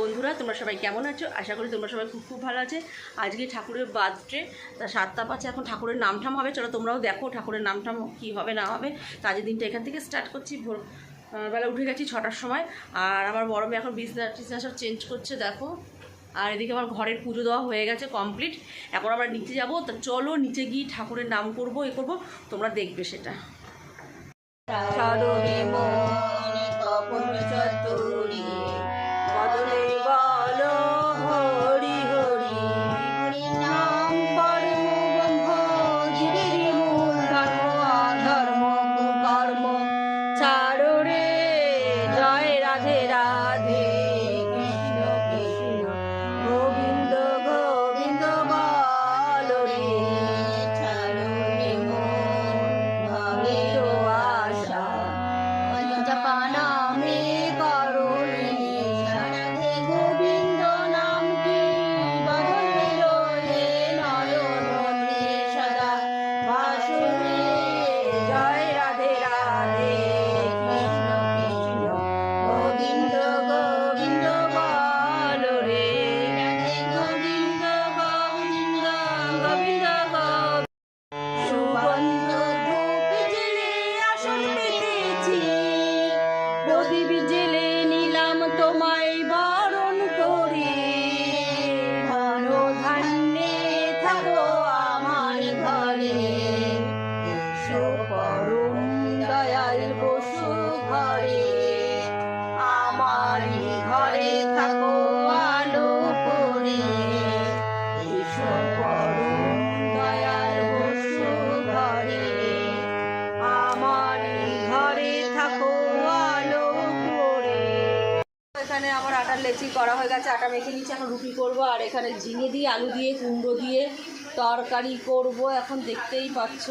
বন্ধুরা, তোমরা সবাই কেমন আছো? আশা করি তোমরা সবাই খুব খুব ভালো আছে। আজকে ঠাকুরের বার্থডে, তা সাতটা পাঁচে এখন ঠাকুরের নামঠাম হবে। চলো তোমরাও দেখো ঠাকুরের নামঠাম কী হবে, না হবে। কাজের দিনটা এখান থেকে স্টার্ট করছি। ভোর বেলা উঠে গেছি ছটার সময়। আর আমার বড় মেয়ে এখন বিজনেস টিজনেস সব চেঞ্জ করছে, দেখো। আর এদিকে আমার ঘরের পুজো দেওয়া হয়ে গেছে কমপ্লিট এখন আমরা নিচে যাব। তা চলো নিচে গিয়ে ঠাকুরের নাম করব, এ করব। তোমরা দেখবে সেটা। será. এখানে আমার আটার লেচি করা হয়ে গেছে আটা মেখে নিচ্ছি এখন রুটি করব আর এখানে ঝিঙে দিয়ে আলু দিয়ে কুমড়ো দিয়ে তরকারি করব এখন দেখতেই পাচ্ছ।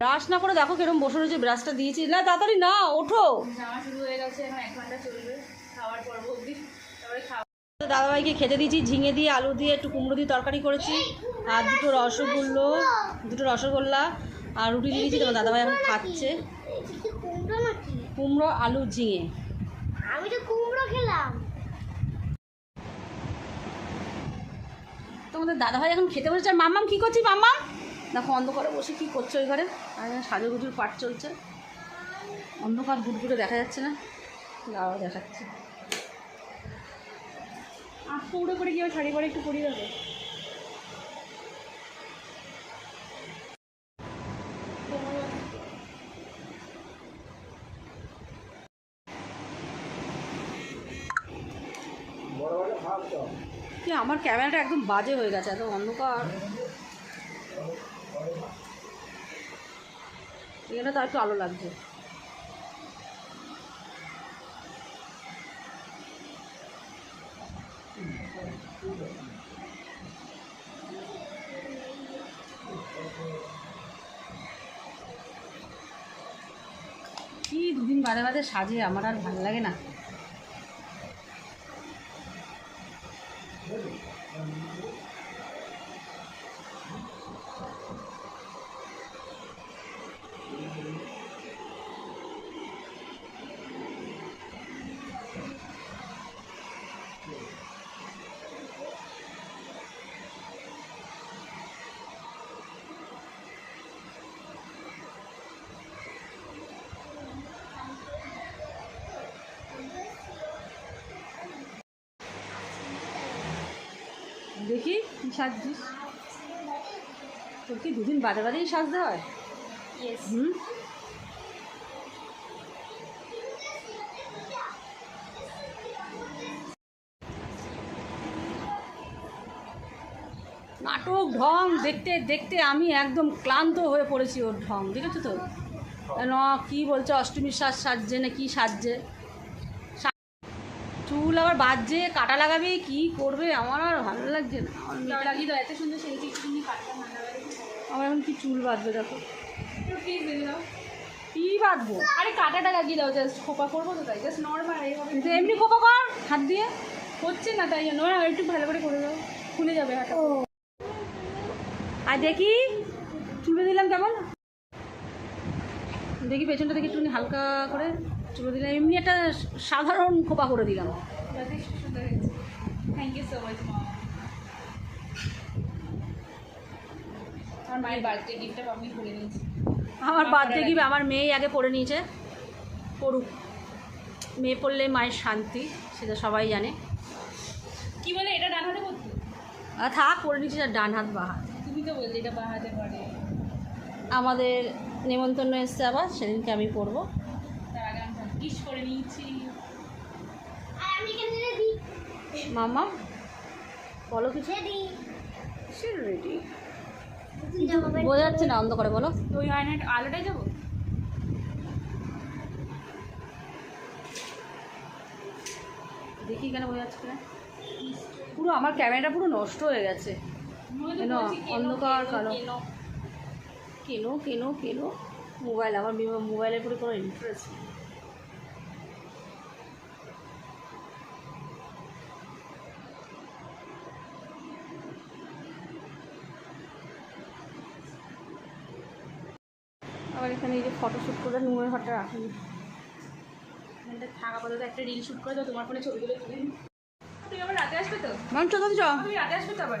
ব্রাশ না করে দেখো কিরম বসে রয়েছে ব্রাশটা দিয়েছি। না তাড়াতাড়ি না ওঠো। শুরু হয়ে গেছে এখন এক ঘণ্টা চলবে খাওয়ার পর্ব অবধি তারপরে খাওয়া। দাদাভাইকে খেতে দিয়েছি ঝিঙে দিয়ে আলু দিয়ে একটু কুমড়ো দিয়ে তরকারি করেছি আর দুটো রসগোল্লো দুটো রসগোল্লা আর রুটি দিয়ে দিয়েছি তোমার দাদাভাই এখন খাচ্ছে। কুমড়ো কুমড়ো আলু ঝিঙে। আমি তো খেলাম। তোমাদের দাদাভাই এখন খেতে বসেছে। আর মাম্মাম কী করছি মাম্মাম? দেখো, অন্ধকারে বসে কী করছ ওই ঘরে? আর সাজুগুজুর পাট চলছে। অন্ধকার গুটগুটে দেখা যাচ্ছে না। দাঁড়াও, দেখাচ্ছে। আটকো উড়ে করে গিয়ে শাড়ি পরে একটু পরিয়ে দেবে? কি, আমার ক্যামেরাটা একদম বাজে হয়ে গেছে, এত অন্ধকার। এখানে তো একটু আলো লাগছে। কি দুদিন বাদে বাদে সাজে, আমার আর ভালো লাগে না। দেখি কি সাজছিস? তোর কি দুদিন বাদে বাদেই সাজতে হয়? হুম? নাটক ঢং দেখতে দেখতে আমি একদম ক্লান্ত হয়ে পড়েছি ওর ঢং দেখেছ তো? ন কী বলছে অষ্টমীর সাজ সাজছে না কি সাজছে? চুল আবার বাজছে কাটা লাগাবে কি করবে? আমার আর ভালো লাগছে না। আমার লাগিয়ে দাও এত সুন্দর সেলফি একটু তুমি কাটতে আমার এখন কি চুল বাঁধবে দেখো। কি বাঁধবো আরে কাটাটা লাগিয়ে দাও জাস্ট খোপা করব তো তাই জাস্ট নর্মাল এইভাবে এমনি খোপা কর হাত দিয়ে। হচ্ছে না তাই জন্য না একটু ভালো করে করে দাও খুলে যাবে হাঁটা আর দেখি চুলে দিলাম কেমন? দেখি পেছনটা দেখি একটুখানি হালকা করে। চুলে দিলাম এমনি একটা সাধারণ খোপা করে দিলাম। যথেষ্ট সুন্দর হয়েছে থ্যাংক ইউ সো মাচ আমার মায়ের বার্থডে গিফটটা আমি করে নিয়েছি আমার বার্থডে গিফট আমার মেয়েই আগে পড়ে নিয়েছে। পড়ুক। মেয়ে পড়লে মায়ের শান্তি সেটা সবাই জানে। কি বলে এটা ডান হাতে করতে থাক পড়ে নিয়েছে আর ডান হাত বা হাত। তুমি তো বললে এটা বাঁ হাতে পড়ে। আমাদের নেমন্তন্ন এসছে আবার সেদিনকে আমি পড়ব। কিস করে নিয়েছি। আর আমি এখানে রেডি মামা বলো কিছু। রেডি বোঝা যাচ্ছে না অন্ধ করে বলো। ওই আয়নাটা আলোটাই যাব? দেখি কেন বোঝা যাচ্ছে না। পুরো আমার ক্যামেরাটা পুরো নষ্ট হয়ে গেছে। কেন? অন্ধকার কেনো, কালো। কেন কেন কেনো কেনো মোবাইল আমার মোবাইলের উপরে কোনো ইন্টারেস্ট নেই আবার এখানে এই যে ফটোশ্যুট করে নুয়ে ঘরটা রাখি। থাকা পর্যন্ত একটা রিল শ্যুট করে তো তোমার ফোনে ছবিগুলো তুলে। তুমি আবার রাতে আসবে তো? মানে চলো চলো তুমি রাতে আসবে তো আবার?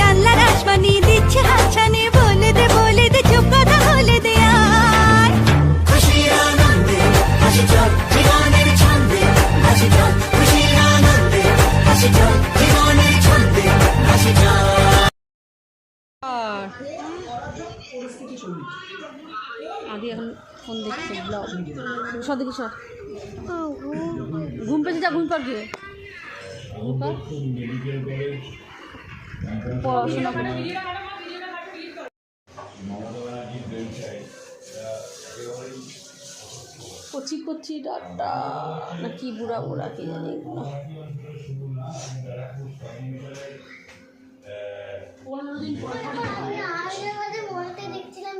আদি এখন ফোন দেখছে ব্লগ সব দেখি, সব। ঘুম পেয়েছে, যা ঘুম পাক গিয়ে। পড়াশোনা করে। কচি কচি ডাটা, না কি বুড়া বুড়া কি জানি এগুলো। দিন আমি আগে মাঝে মনতে দেখছিলাম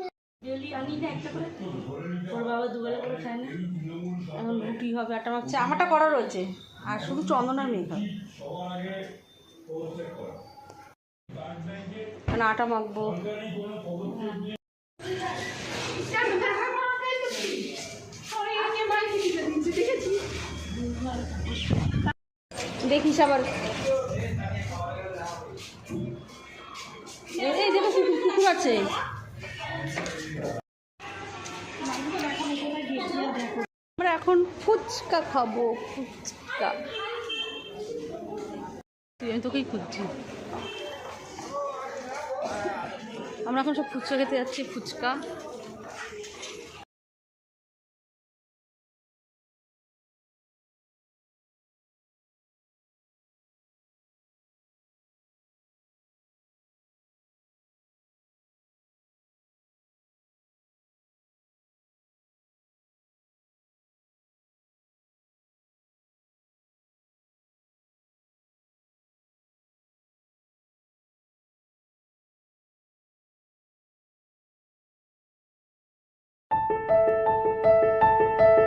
এখন হবে, আটা আমারটা করা রয়েছে। আর শুধু চন্দনার হবে মানে আটা মাখবো। দেখিস আবার। এই- দেখো কুকুর আছে। ফুচকা খাব ফুচকা। তুই আমি তোকেই খুঁজছি। আমরা এখন সব ফুচকা খেতে যাচ্ছি ফুচকা।